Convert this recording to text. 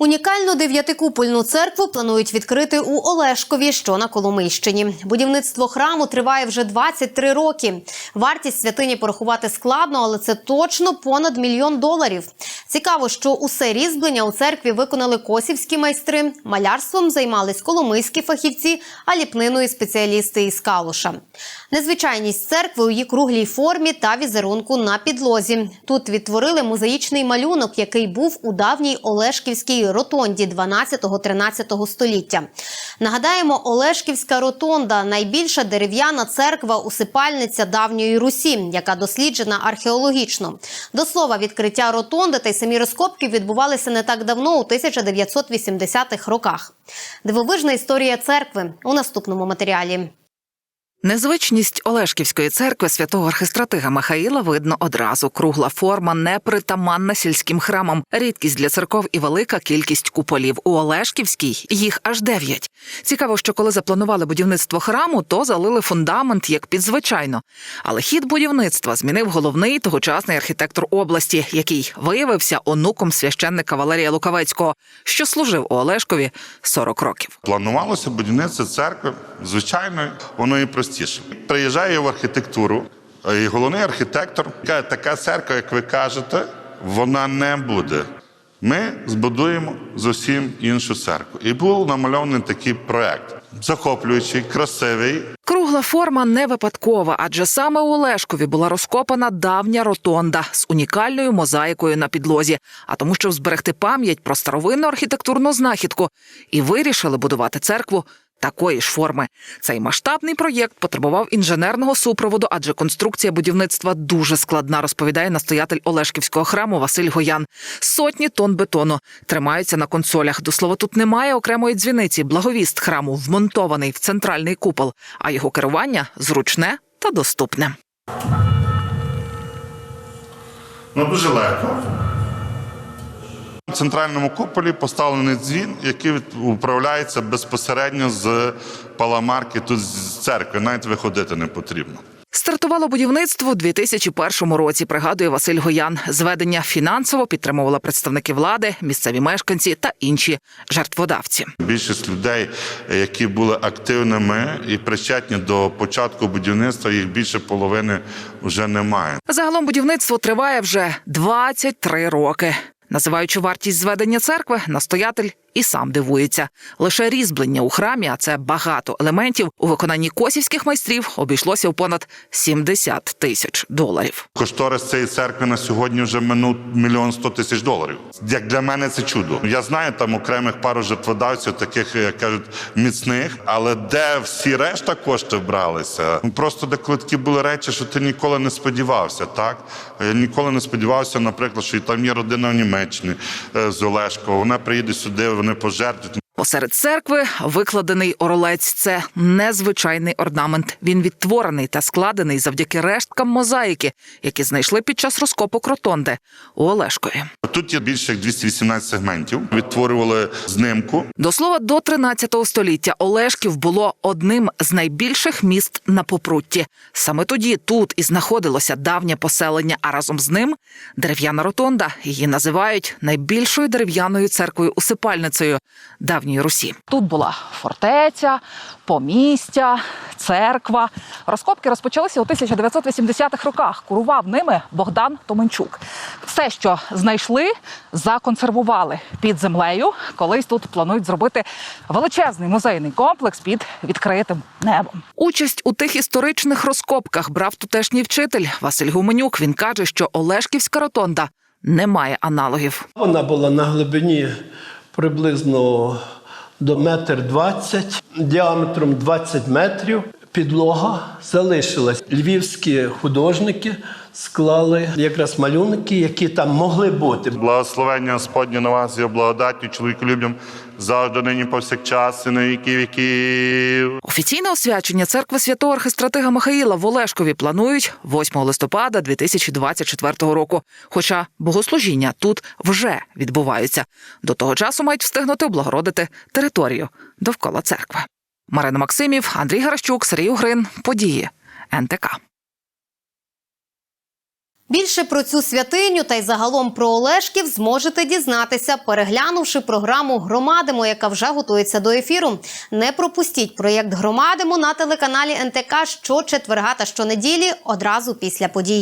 Унікальну дев'ятикупольну церкву планують відкрити у Олешкові, що на Коломийщині. Будівництво храму триває вже 23 роки. Вартість святині порахувати складно, але це точно понад мільйон доларів. Цікаво, що усе різьблення у церкві виконали косівські майстри, малярством займались коломийські фахівці, а ліпниною спеціалісти із Калуша. Незвичайність церкви у її круглій формі та візерунку на підлозі. Тут відтворили мозаїчний малюнок, який був у давній Олешківській ротонді 12-13 століття. Нагадаємо, Олешківська ротонда найбільша дерев'яна церква-усипальниця давньої Русі, яка досліджена археологічно. До слова, відкриття ротонди та й самі розкопки відбувалися не так давно, у 1980-х роках. Дивовижна історія церкви у наступному матеріалі. Незвичність Олешківської церкви святого архистратига Михаїла видно одразу. Кругла форма непритаманна сільським храмам. Рідкість для церков і велика кількість куполів. У Олешківській їх аж дев'ять. Цікаво, що коли запланували будівництво храму, то залили фундамент як під звичайно. Але хід будівництва змінив головний тогочасний архітектор області, який виявився онуком священника Валерія Лукавецького, що служив у Олешкові 40 років. Планувалося будівництво церкви, звичайно, воно і простіше. Приїжджає в архітектуру, і головний архітектор каже, така церква, як ви кажете, вона не буде. Ми збудуємо зовсім іншу церкву. І був намальований такий проект. Захоплюючий, красивий, Кругла форма не випадкова, адже саме у Олешкові була розкопана давня ротонда з унікальною мозаїкою на підлозі, а тому, щоб зберегти пам'ять про старовинну архітектурну знахідку, і вирішили будувати церкву. Такої ж форми цей масштабний проєкт потребував інженерного супроводу, адже конструкція будівництва дуже складна, розповідає настоятель Олешківського храму Василь Гоян. Сотні тонн бетону тримаються на консолях. До слова, тут немає окремої дзвіниці. Благовіст храму вмонтований в центральний купол, а його керування зручне та доступне. ну дуже легко. В центральному куполі поставлений дзвін, який управляється безпосередньо з паламарки тут з церкви. Навіть виходити не потрібно. Стартувало будівництво у 2001 році. Пригадує Василь Гоян. Зведення фінансово підтримували представники влади, місцеві мешканці та інші жертводавці. Більшість людей, які були активними і причетні до початку будівництва, їх більше половини вже немає. Загалом будівництво триває вже 23 роки. Називаючи вартість зведення церкви, настоятель і сам дивується. Лише різьблення у храмі, а це багато елементів у виконанні косівських майстрів, обійшлося в понад 70 тисяч доларів. Кошторис цієї церкви на сьогодні вже минув мільйон сто тисяч доларів. Як для мене це чудо. Я знаю там окремих пару жертводавців, таких як кажуть, міцних, але де всі решта кошти бралися? Ну, Просто де такі були речі, що ти ніколи не сподівався. Так я ніколи не сподівався, наприклад, що і там є родина в Німеччині е, з Олешкова. Вона приїде сюди, вони пожертвують. Посеред церкви викладений оролець. Це незвичайний орнамент. Він відтворений та складений завдяки решткам мозаїки, які знайшли під час розкопок ротонди у Олешкові. Тут є більше як 218 сегментів. Відтворювали знимку. До слова, до 13 століття Олешків було одним з найбільших міст на попрутті. Саме тоді тут і знаходилося давнє поселення, а разом з ним дерев'яна ротонда. Її називають найбільшою дерев'яною церквою усипальницею давньої Русі. Тут була фортеця, помістя, церква. Розкопки розпочалися у 1980-х роках. Курував ними Богдан Томенчук. Все, що знайшли, законсервували під землею. Колись тут планують зробити величезний музейний комплекс під відкритим небом. Участь у тих історичних розкопках брав тутешній вчитель Василь Гуменюк. Він каже, що Олешківська ротонда не має аналогів. Вона була на глибині приблизно до метр двадцять, діаметром 20 метрів. Підлога залишилась. Львівські художники склали якраз малюнки, які там могли бути. Благословення Господнє на вас і благодаттю чоловіколюбням завжди нині повсякчас і на віки віків. Офіційне освячення церкви святого архистратига Михаїла в Олешкові планують 8 листопада 2024 року. Хоча богослужіння тут вже відбуваються. До того часу мають встигнути облагородити територію довкола церкви. Марина Максимів, Андрій Гаращук, Сергій Угрин. Події НТК. Більше про цю святиню та й загалом про Олешків зможете дізнатися, переглянувши програму Громадимо, яка вже готується до ефіру. Не пропустіть проєкт Громадимо на телеканалі НТК щочетверга та щонеділі одразу після подій.